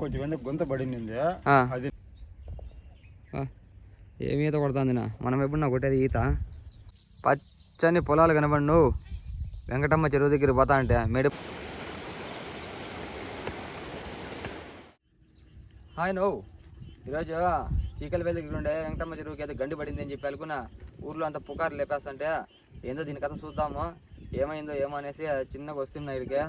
కొంచెం గుంత పడింది ఆ. అది ఆ, ఏం ఈత కొడుతుంది నా? మనం ఎప్పుడు నా కొట్టేది ఈత. పచ్చని పొలాలు కనబడి నువ్వు వెంకటమ్మ చెరువు దగ్గర పోతా అంటే మేడి హాయ్ నువ్వు. ఈరోజు చీకల వేల దగ్గర ఉండే వెంకటమ్మ చెరువుకి అయితే గండి పడింది అని చెప్పి అనుకున్నా. ఊర్లో అంత పుకారు లేపేస్తుంటే ఏందో దీని కథ చూద్దాము. ఏమైందో ఏమో అనేసి చిన్నగా వస్తున్నా ఇక్కడికి.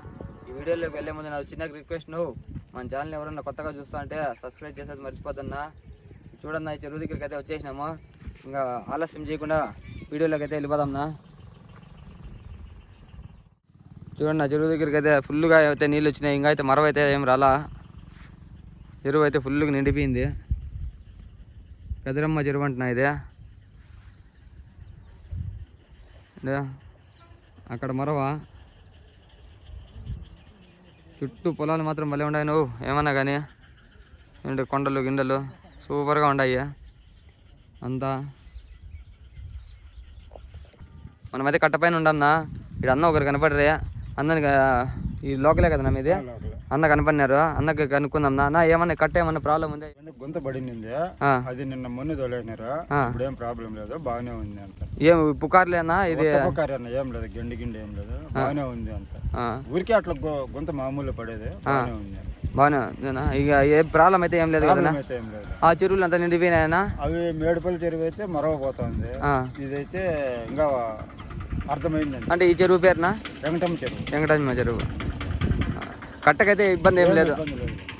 ఈ వీడియోలోకి వెళ్ళే ముందు నాకు చిన్న రిక్వెస్ట్ నువ్వు. మన ఛానల్ ఎవరన్నా కొత్తగా చూస్తా అంటే సబ్స్క్రైబ్ చేసేది మర్చిపోతున్నా చూడన్నా ఈ చెరువు దగ్గరికి అయితే వచ్చేసినాము. ఇంకా ఆలస్యం చేయకుండా వీడియోలోకి అయితే వెళ్ళిపోదాంనా. చూడండి నా చెరువు దగ్గరికి అయితే ఫుల్గా అయితే నీళ్ళు వచ్చినాయి. ఇంకా అయితే మరవ అయితే ఏం రాలా. చెరువు అయితే ఫుల్గా నిండిపోయింది. కదిరమ్మ చెరువు అంటున్నా ఇదే. ఇదే. అక్కడ మరవ. చుట్టూ పొలాలు మాత్రం భలే ఉన్నాయి నువ్వు. ఏమన్నా కానీ? ఏంటి కొండలు గిండలు? సూపర్గా ఉన్నాయి అంతా. మనమైతే కట్టపైన ఉండన్నా ఇక్కడ అన్న ఒకరు కనపడరే. అన్నని ఈ లోకలే కదా నా మీది? అన్న కనపడినారు. అన్నకి కనుక్కుందాం నా ఏమన్నా కట్ట ఏమన్నా ప్రాబ్లం ఉంది? గుంత పడింది. అది నిన్న మొన్న తోలేనారు ఆ. ఇప్పుడేం ప్రాబ్లం లేదు. బాగానే ఉంది అంత. ఏం పుకార్లేనా ఇది అన్న. ఏం లేదు. గండి గిండి ఏం లేదు. బాగానే ఉంది అంత. ఊరికే అట్లా గుంత మామూలు పడేది. బాగానే ఉంది. బాగానే? ఇక ఏ ప్రాబ్లం అయితే ఏం లేదు కదా ఏం ఆ చెరువులు అంతా నిండిపోయినాయనా అవి మేడిపల్లి చెరువు అయితే మరవపోతుంది ఆ. ఇదైతే ఇంకా అర్థమైందండి. అంటే ఈ చెరువు పేరునా? వెంకటమ్మ చెరువు. వెంకటమ్మ చెరువు. కట్టకైతే ఇబ్బంది ఏం లేదు.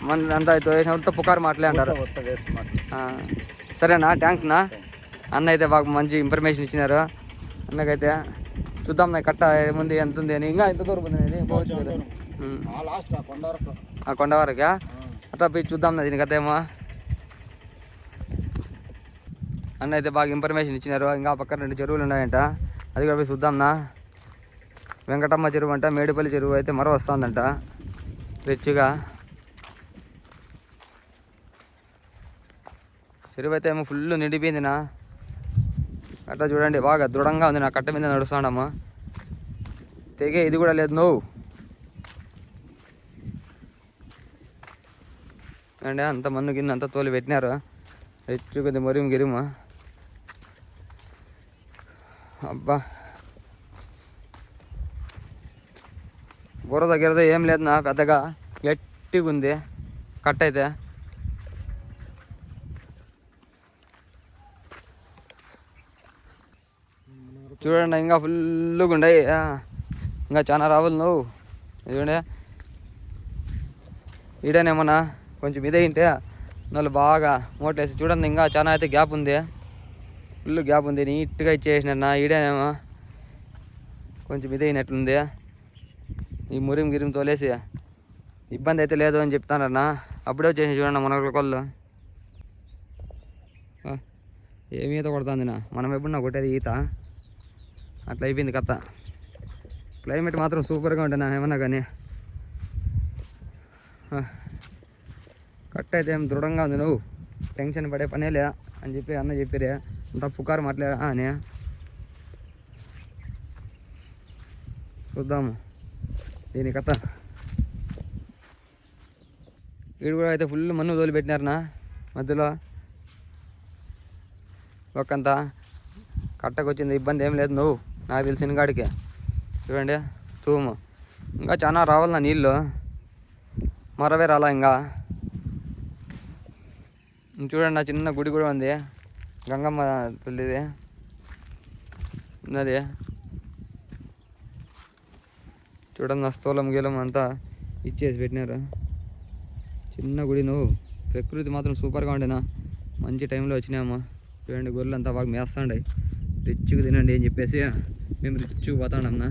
మన అంతా వేసినప్పుడు పుకారు మాటలే అంటారు. సరేనా? థ్యాంక్స్ నా? అన్న అయితే బాగా మంచి ఇన్ఫర్మేషన్ ఇచ్చినారు. అన్నకైతే చూద్దాం నా కట్ట ఏముంది ఎంత ఉంది అని. ఇంకా ఎంత దూరం ఉంది పోవచ్చు కొండ వరకు ఆ కొండ వరకా అట్లా పోయి చూద్దాం నా దీని కథ ఏమో. అన్న అయితే బాగా ఇన్ఫర్మేషన్ ఇచ్చినారు. ఇంకా పక్కన రెండు చెరువులు ఉన్నాయంట. అది కూడా పోయి చూద్దాంనా వెంకటమ్మ చెరువు అంట మేడిపల్లి చెరువు అయితే మరో వస్తుందంట రిచ్గా చెరువు అయితే ఏమో ఫుల్ నిండిపోయింది నా. కట్ట చూడండి బాగా దృఢంగా ఉంది నా కట్ట మీద నడుస్తున్నాము తెగే ఇది కూడా లేదు నువ్వు అంటే అంత మన్ను గిన్నె అంత తోలి పెట్టినారు. హెచ్చు కొద్ది మొరిము గిరిమ. అబ్బా. బురద గిరద ఏం లేదు నా పెద్దగా గట్టిగా ఉంది కట్ అయితే. చూడండి ఇంకా ఫుల్గా ఉన్నాయి ఇంకా చాలా రావాలి నువ్వు. చూడండి ఈడనేమన్నా కొంచెం ఇదే ఇంటే వాళ్ళు బాగా మోటేసి చూడండి ఇంకా చాలా అయితే గ్యాప్ ఉంది. ఫుల్ గ్యాప్ ఉంది నీట్గా ఇచ్చేసినారు నా ఈడనేమో కొంచెం ఇదైనట్లుంది ఈ మురిం గిరిం తోలేసి ఇబ్బంది అయితే లేదు అని చెప్తానన్నా. అప్పుడే వచ్చేసి చూడండి మన కొల్లు ఏమి ఈత కొడుతుంది నా మనం ఎప్పుడు నా కొట్టేది ఈత? అట్లా అయిపోయింది కథ. క్లైమేట్ మాత్రం సూపర్గా ఉంటుంది ఏమన్నా కానీ. కట్ అయితే ఏం దృఢంగా ఉంది నువ్వు. టెన్షన్ పడే పనేలే అని చెప్పి అన్న చెప్పిరే. అంత పుకారు మాట్లాడా అని. చూద్దాము. దీని కథ. వీడు కూడా అయితే ఫుల్ మన్ను వదిలిపెట్టినారనా మధ్యలో. ఒక్కంత కట్టకొచ్చింది ఇబ్బంది ఏం లేదు నువ్వు. నాకు తెలిసిన కాడికి. చూడండి తూము. ఇంకా చాలా రావాలి నా నీళ్ళు? మరవే రాలా ఇంకా? చూడండి నా చిన్న గుడి కూడా ఉంది. గంగమ్మ తల్లిది. ఉన్నది. చూడండి నా స్థూలం గీలం అంతా ఇచ్చేసి పెట్టినారు. చిన్న గుడి నువ్వు. ప్రకృతి మాత్రం సూపర్గా ఉండేనా మంచి టైంలో వచ్చినాయమ్మా చూడండి గొర్రెలు అంతా బాగా మేస్తాండే. రిచ్గా తినండి అని చెప్పేసి మేము రిచ్గా పోతాడమ్మా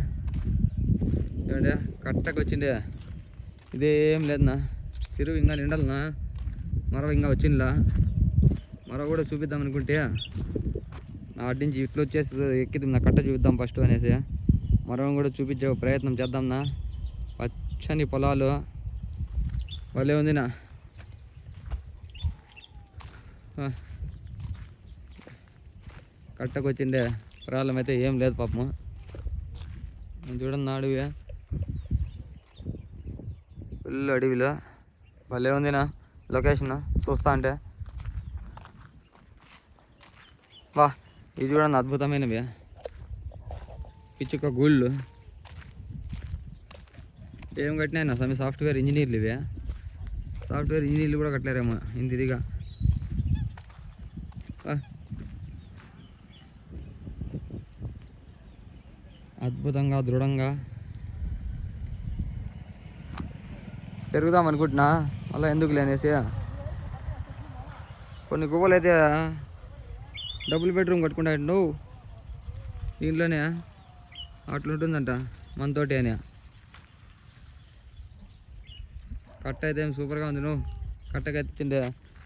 చూడండి కట్టకు వచ్చిండే ఇదేం లేదన్నా చెరువు ఇంకా నిండాలనా మరవ ఇంకా వచ్చిందిలా. మరవ కూడా చూపిద్దాం అనుకుంటే నా నుంచి ఇట్లా వచ్చేసి ఎక్కిద్దాం నా కట్ట చూపిద్దాం ఫస్ట్ అనేసి. మరవం కూడా చూపించే ప్రయత్నం చేద్దాంనా? పచ్చని పొలాలు. భలే ఉందినా ఆ. కట్టకు ప్రాబ్లం అయితే ఏం లేదు పాపము. చూడండి నా అడవి ఫుల్ అడవిలో. భలే ఉందినా లొకేషన్. చూస్తా అంటే. వా ఇది చూడండి అద్భుతమైనవి. పిచ్చుక గూళ్ళు. ఏం కట్టినాయి సమి సాఫ్ట్వేర్ ఇంజనీర్లు ఇవే. సాఫ్ట్వేర్ ఇంజనీర్లు కూడా కట్టలేరేమో ఇంత ఇదిగా. అద్భుతంగా దృఢంగా. పెరుగుదాం అనుకుంటున్నా అలా ఎందుకు లేనేసి కొన్ని గువ్వలు అయితే డబుల్ బెడ్రూమ్ కట్టుకుంటా నువ్వు దీంట్లోనే అట్లుంటుందంట మనతోటి అని. కట్ట అయితే ఏం సూపర్గా ఉంది నువ్వు. కట్టకైతే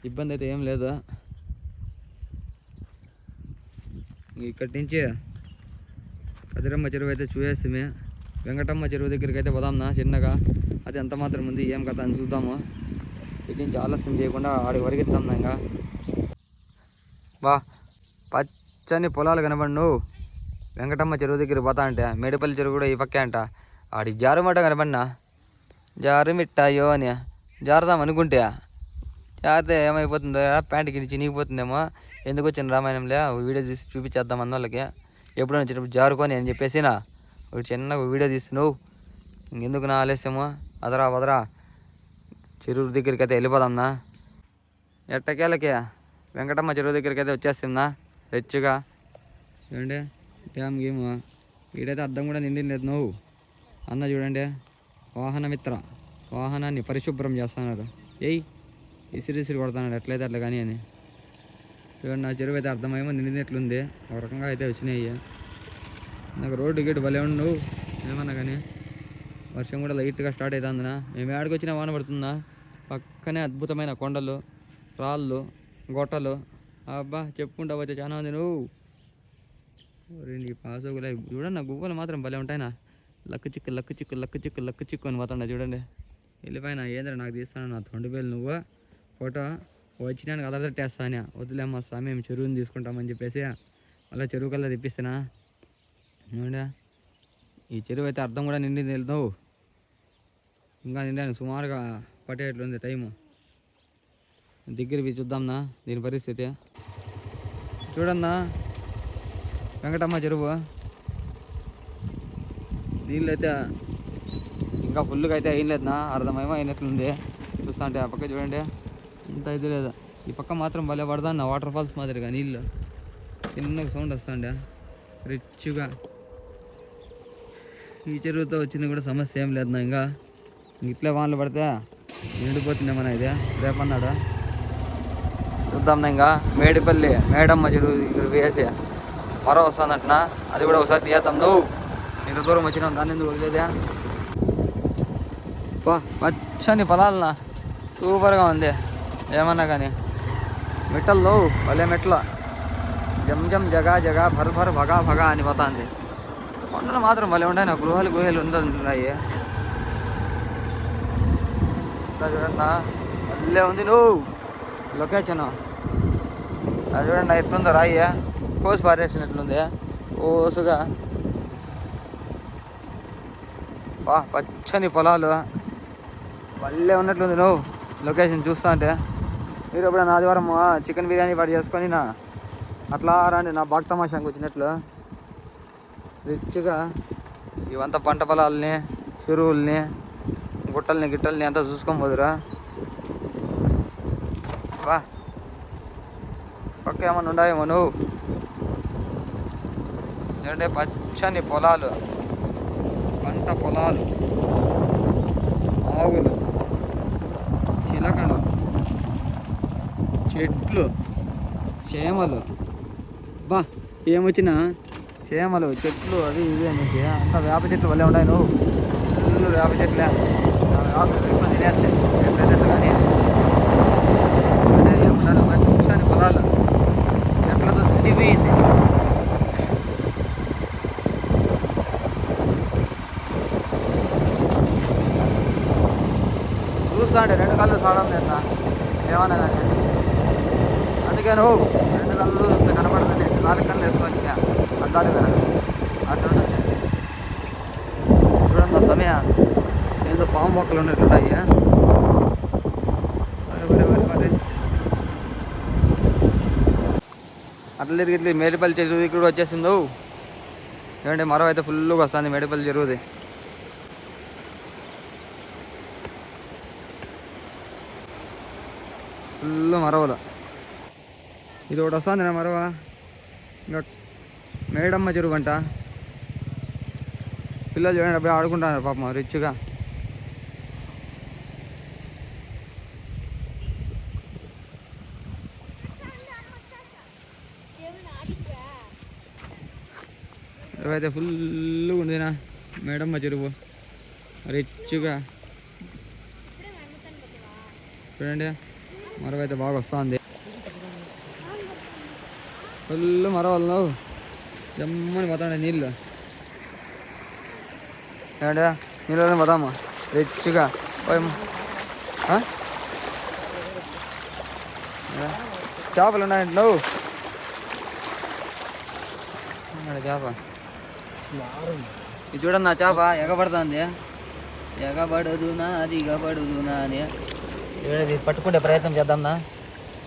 ఇబ్బంది అయితే ఏం లేదు. ఇక్కడి నుంచి కదిరమ్మ చెరువు అయితే చూసేస్తామే. వెంకటమ్మ చెరువు దగ్గరికి అయితే పోదాంనా చిన్నగా. అది ఎంత మాత్రం ఉంది ఏం కథ అని చూద్దాము. ఇటు నుంచి ఆలస్యం చేయకుండా ఆడికి వరిగిద్దాం ఇంకా. వా పచ్చని పొలాలు కనబడి నువ్వు. వెంకటమ్మ చెరువు దగ్గర పోతా అంటే మేడిపల్లి చెరువు కూడా ఈ పక్కే అంట. ఆడి జారుమట కనబడినా జారుమిట్టాయో అని. జారుదాం అనుకుంటే. జారితే ఏమైపోతుందో? ప్యాంట్ కింద చినిగిపోతుందేమో. ఎందుకు వచ్చిన రామాయణంలే వీడియో తీసి చూపించేద్దాం అన్న వాళ్ళకి. ఎప్పుడైనా వచ్చినప్పుడు జారుకొని అని చెప్పేసి నా ఒక చిన్న వీడియో తీస్తున్నావు ఇంకెందుకు నా ఆలస్యము? అదరా వదరా. చెరువు దగ్గరికి అయితే వెళ్ళిపోదాంనా? ఎట్టకేళ్ళకి? వెంకటమ్మ చెరువు దగ్గరికి అయితే వచ్చేస్తుందా? రెచ్చుగా. చూడండి డ్యామ్ గేమ్? వీడైతే అర్థం కూడా నిండింది లేదు నువ్వు. అన్న చూడండి. వాహన మిత్ర. వాహనాన్ని పరిశుభ్రం చేస్తున్నారు ఏయ్ ఇసిరి ఇసిరి కొడుతున్నాడు. ఎట్లయితే అట్లా కానీ అని. చూడండి నా చెరువు అయితే అర్థమేమో నిండినట్లుంది. ఒక రకంగా అయితే వచ్చినాయి. నాకు రోడ్డు గేటు భలే ఉండు ఏమన్నా కానీ వర్షం కూడా లైట్గా స్టార్ట్ అవుతుందినా మేము ఆడికి వచ్చినా వాన పడుతుందా? పక్కనే అద్భుతమైన కొండలు రాళ్ళు గొట్టలు. అబ్బా చెప్పుకుంటా పోతే చాలా ఉంది నువ్వు. రెండు పాస్ ఒక లైఫ్ చూడండి నా గువ్వలు మాత్రం భలే ఉంటాయినా. లక్కు చిక్కు లక్కు చిక్కు లక్కు చిక్కు లక్కు చిక్కు అని పోతాండా చూడండి. వెళ్ళిపోయినా ఏంద్రా నాకు తీస్తాను నా తొండపేలు నువ్వు? ఫోటో వచ్చినాను కదా తట్టేస్తానే వదిలేమ్మా స్వామి మేము చెరువుని తీసుకుంటామని చెప్పేసి అలా చెరువు కల్లా తెప్పిస్తానా చూడండి ఈ చెరువు అయితే అర్థం కూడా నిండి వెళ్తావు ఇంకా నిండాను సుమారుగా పట్టేట్లుంది టైము. దగ్గరికి చూద్దాంనా దీని పరిస్థితి? చూడన్నా వెంకటమ్మ చెరువు. దీనిలో అయితే ఇంకా ఫుల్గా అయితే అయినలేదునా అర్థమేమో అయినట్లుంది చూస్తా అంటే ఆ పక్క చూడండి. ఇంత అయితే లేదా. ఈ పక్క మాత్రం భలే పడదా వాటర్ ఫాల్స్ మాదిరిగా నీళ్ళు. చిన్నగా సౌండ్ వస్తుండే రిచ్గా. ఈ చెరువుతో వచ్చింది కూడా సమస్య ఏం లేదు నా ఇంకా? ఇట్లే వానలు పడితే నిండిపోతుందేమన్నా ఇది? రేపన్నాడు? చూద్దాం ఇంకా. మేడిపల్లి మేడమ్మ చెరువు ఇక్కడ వేసి. మరో వస్తుందంటున్నా అది కూడా ఒకసారి తీయతాం నువ్వు ఇంత దూరం వచ్చినాం దాన్ని ఎందుకు వదిలేదా? పచ్చని పొలాలనా? సూపర్గా ఉంది. ఏమన్నా కానీ. మెట్టలు నువ్వు భలే మెట్ల. జమ్ జమ్ జగా జగా భర్ భర్ భగా భగా అని పోతుంది. కొండలు మాత్రం భలే ఉండే నా గృహాలు గుహలు ఉందంటున్నాయి. చూడన్నా భలే ఉంది నువ్వు. లొకేషన్ అది చూడండి ఎట్లుందో రాయ్యా కోసి పారేసినట్లుంది. ఓసుగా. వా పచ్చని పొలాలు. భలే ఉన్నట్లుంది నువ్వు. లొకేషన్ చూస్తా అంటే. మీరు ఎప్పుడైనా ఆదివారం చికెన్ బిర్యానీ పాటు చేసుకొని నా అట్లా రండి నా బాగ్ తమాషానికి వచ్చినట్లు. రిచ్గా ఇవంతా పంట పొలాలని చెరువుల్ని గుట్టల్ని గిట్టల్ని అంతా చూసుకొని పోదురా. వా. పక్క ఏమన్నా ఉండాయేమో నువ్వు. ఎందుకంటే పచ్చని పొలాలు పంట పొలాలు ఆవులు చిలకలు చెట్లు చేమలు. బా ఏమొచ్చినా చేమలు చెట్లు అవి ఇవి అనేసి అంత వేప చెట్లు వల్లే ఉన్నాయి నువ్వు. ఫుల్ వేప చెట్లే. వేప తినేస్తాయి ఎట్లయితే కానీ ఏముండాలి పచ్చని పొలాలు. ఎట్లతో తిరిగిపోయింది అంటే రెండు కళ్ళు చూడడం లేదా ఏమన్నా కానీ. అందుకే నువ్వు రెండు కళ్ళు కనపడుతుంది నాలుగు కళ్ళు వేసుకొని అద్దాలు కదా. అట్లుంటుంది ఇప్పుడున్న మా సమయ. ఏదో పాము మొక్కలు ఉన్నట్లుంటాయి అట్లా ఇట్లా మేడిపల్లి చెరువు ఇక్కడ వచ్చేసిందో ఏంటంటే మరో అయితే ఫుల్గా వస్తుంది మేడిపల్లి చెరువుది. ఫుల్ మరవల. ఇది ఒకటి వస్తుంది మరవ. ఇంకా మేడమ్మ చెరువు అంట పిల్లలు చూడండి అప్పుడు ఆడుకుంటున్నారు పాపం రిచ్గా. అయితే ఫుల్ ఉందినా మేడమ్మ చెరువు. రిచ్గా. చూడండి. మరవ అయితే బాగా వస్తుంది ఫుల్ మరవలు జమ్మని పోతాడు నీళ్ళు. ఏమంటే నీళ్ళని పోతామా. రిచ్గా. పోయమ్మ చేపలు ఉన్నాయండి నువ్వు చేప? ఇది చూడండి నా చేప. ఎగబడుతుంది. ఎగబడదు నా అది ఎగబడదు నా అని. ఇది పట్టుకుంటే ప్రయత్నం చేద్దాం నా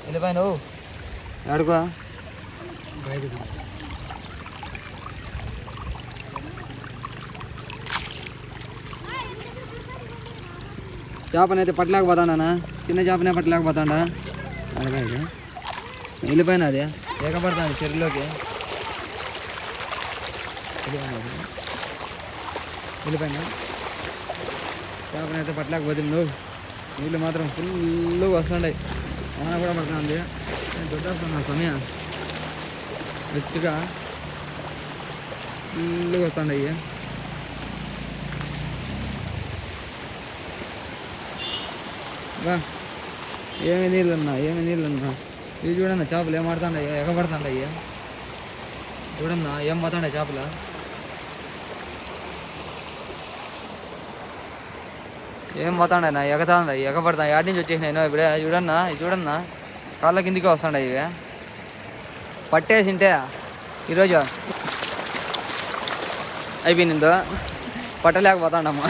వెళ్ళిపోయి నువ్వు. ఆడుకో చేపనైతే పట్టలేకపోతాడా చిన్న చేపనే పట్టలేకపోతాడా? అడగాలి వెళ్ళిపోయినా అది. ఎగబడతాను చెరువులోకి వెళ్ళిపోయినా చేపనైతే పట్టలేకపోతే నువ్వు. నీళ్ళు మాత్రం ఫుల్ వస్తుండే వాన కూడా పడుతుంది. దొడ్డేస్తున్నా సమయం? రిచ్గా ఫుల్గా వస్తుండే బా ఏమి నీళ్ళన్నా ఏమి నీళ్ళన్నా ఇవి చూడన్నా చేపలు ఏం ఆడుతుండయి ఎగబడుతుండయి. చూడన్నా ఏం పోతాండే చేపలు. ఏం పోతాడన్నా ఎగతా ఎగతాండ? ఎగబడతా? యాడ్ నుంచి వచ్చేసినాయి ఇప్పుడే చూడన్నా? ఇది చూడన్నా? కాళ్ళ కిందికి వస్తాడు ఇవి? పట్టేసింటే ఈరోజు అయిపోయిందో పట్టలేకపోతాడమ్మా.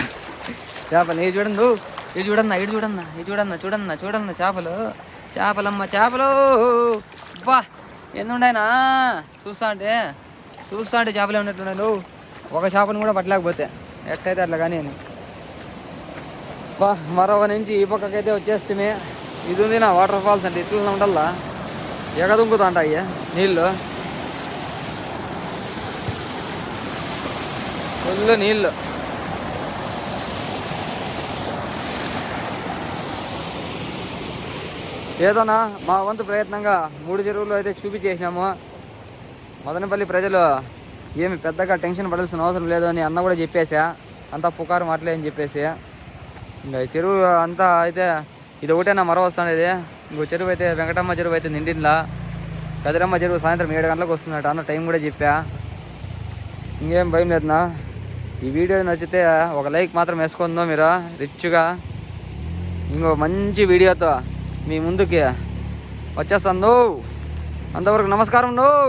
చేపలు ఇది చూడండి నువ్వు ఇది చూడన్నా ఇది చూడన్నా ఇది చూడన్నా చూడన్నా చూడన్నా చేపలు. చేపలమ్మ చేపలు. బా ఎందుండైనా చూస్తా అంటే చూస్తా అంటే చేపలు ఉన్నట్టున్నాయి నువ్వు ఒక చేపను కూడా పట్టలేకపోతే. ఎట్టయితే అట్లా కానీ బా మరో నుంచి ఈ పక్కకైతే వచ్చేస్తే ఇది ఉంది నా వాటర్ ఫాల్స్ అంటే ఇట్లా ఉండల్లా. ఎగదుంకుతా అయ్యా నీళ్ళు. ఫుల్ నీళ్ళు. ఏదోనా మా వంతు ప్రయత్నంగా మూడు చెరువులు అయితే చూపించేసినాము. మదనపల్లి ప్రజలు ఏమి పెద్దగా టెన్షన్ పడాల్సిన అవసరం లేదు అని అన్న కూడా చెప్పేసా అంతా పుకారు మాటలే అని చెప్పేసి ఇంకా ఈ చెరువు అంతా అయితే ఇది ఒకటేనా మరో వస్తుండేది ఇంకో చెరువు అయితే వెంకటమ్మ చెరువు అయితే నిండిందా కదిరమ్మ చెరువు సాయంత్రం ఏడు గంటలకు వస్తుందట అన్న టైం కూడా చెప్పా. ఇంకేం భయం లేదునా ఈ వీడియో నచ్చితే ఒక లైక్ మాత్రం వేసుకుందో మీరు రిచ్గా. ఇంకో మంచి వీడియోతో మీ ముందుకి వచ్చేస్తాను. అంతవరకు నమస్కారం. నువ్వు